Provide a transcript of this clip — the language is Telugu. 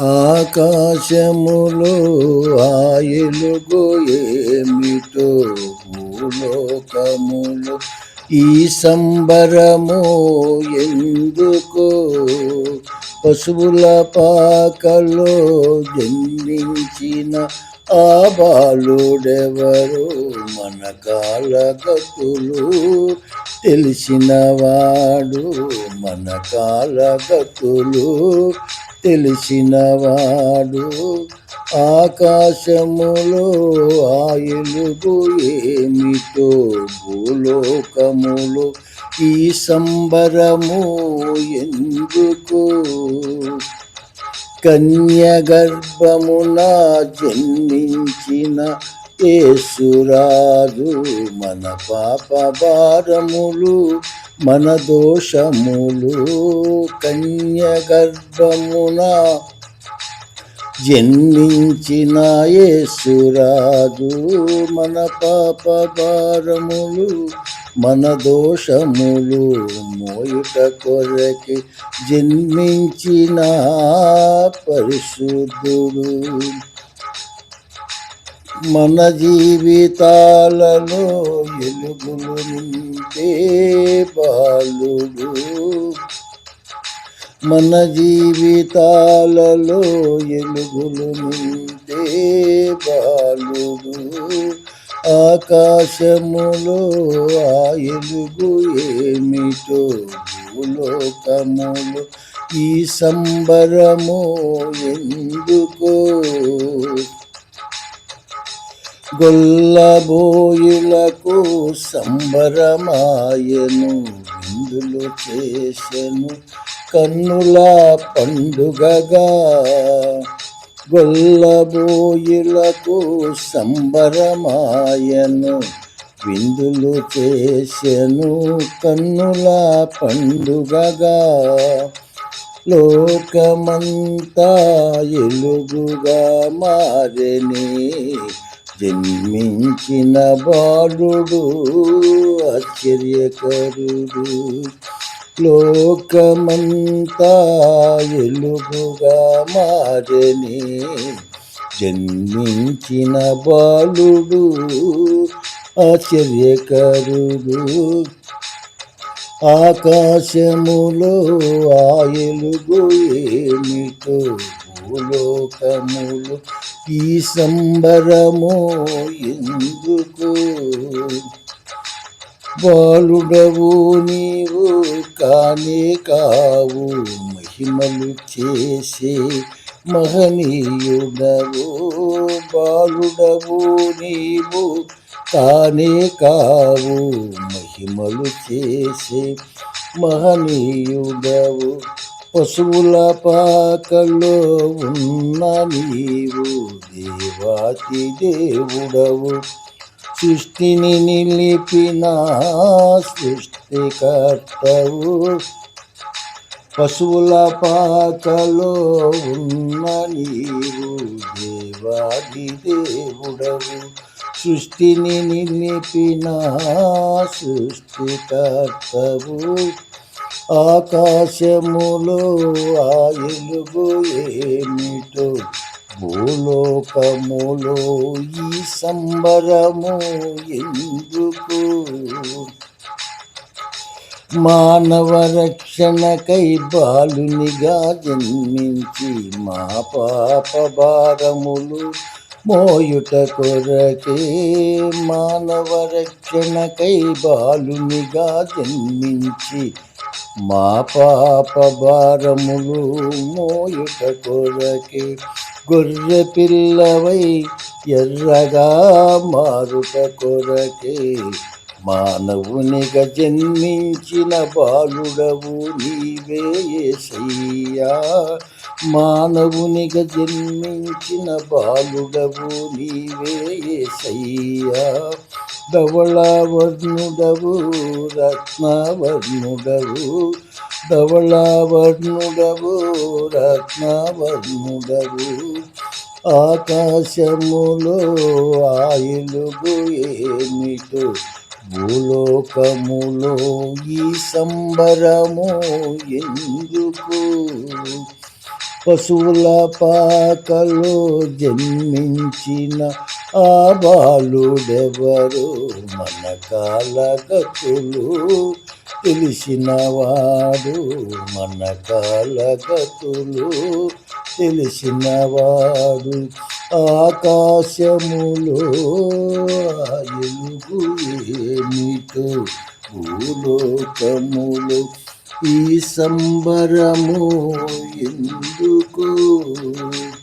ఆకాశములో ఆయలుగు ఏమిటో భూలోకములు? ఈ సంబరము ఎందుకు? పశువుల పాకలో జన్మించిన ఆ బాలుడెవరు? మన కాలగతులు తెలిసినవాడు మన కాలగతులు తెలిసినవాడు ఆకాశములో ఆయులుగు ఏమిటో భూలోకములో ఈ సంబరము ఎందుకు? కన్యగర్భమున జన్మించిన యేసురాజు మన పాప భారములు మన దోషములు కన్యగర్భమున జన్మించిన యేసురాజు మన పాప భారములు మన దోషములు మోయుట కొరకి జన్మించిన పరిశుద్ధుడు. మన జీవితాలలో ఎలుగులు నింపే బాలుడు. మన జీవితాలలో ఎలుగులు నింపే బాలుడు. ఆకాశములో ఆ ఎలుగు ఏమిటో భూలోకములు ఈ సంబరము ఎందుకో? గొల్లబోయిలకు సంబరమాయను విందులు చేసెను కన్నుల పండుగగా. గొల్లబోయిలకు సంబరమాయను విందులు చేసెను కన్నుల పండుగగా. లోకమంతా ఎలుగుగా మారని జన్మించిన బాలుడు ఆశ్చర్యకరుడు. లోకమంతా ఎలుగుగా మారని జన్మించిన బాలుడు ఆశ్చర్యకరుడు. ఆకాశములో ఆయలుగు ఏమిటో భూలోకములు ఈ సంబరము ఎందుకు? బాలుడవు నీవు కానే కావు మహిమలు చేసే మహనీయుడవు. బాలుడవు నీవు కానే కావు మహిమలు చేసే మహనీయుడవు. పశువుల పాకలో ఉన్న నీవు దేవాతి దేవుడవు. సృష్టిని నిలిపిన సృష్టికర్తవు. పశువుల పాకలో ఉన్న నీవు దేవాది దేవుడవు. సృష్టిని నిలిపిన సృష్టికర్తవు. ఆకాశములో ఆయలుగు ఏమిటో? భూలోకములో ఈ సంబరము ఎందుకు? మానవ రక్షణకై బాలునిగా జన్మించి మా పాప భారములు మోయుట కొరకే మానవ రక్షణకై బాలునిగా జన్మించి మా పాప భారములు మోయుట కొరకే గొర్రె పిల్లవై ఎర్రగా మారుట కొరకే మానవునిగా జన్మించిన బాలుడవు నీవే సయ్యా మానవునిగా జన్మించిన బాలుడవు నీవే సయ్యా ధవళవర్ణుడవు రత్నవర్ణుడవు ధవళవర్ణుడవు రత్నవర్ణుడవు ఆకాశములో ఆయులుగు ఏమిటో భూలోకములో ఈ సంబరము ఎందుకు పశువుల పాకలో జన్మించిన ఆ బాలుడెవరు మన కాలగతులు. తెలిసినవాడు మన కాలగతులు. తెలిసినవాడు ఆకాశములో ఆ ఎలుగు ఏమిటో భూలోకములు ఈ సంబరము ఎందుకు?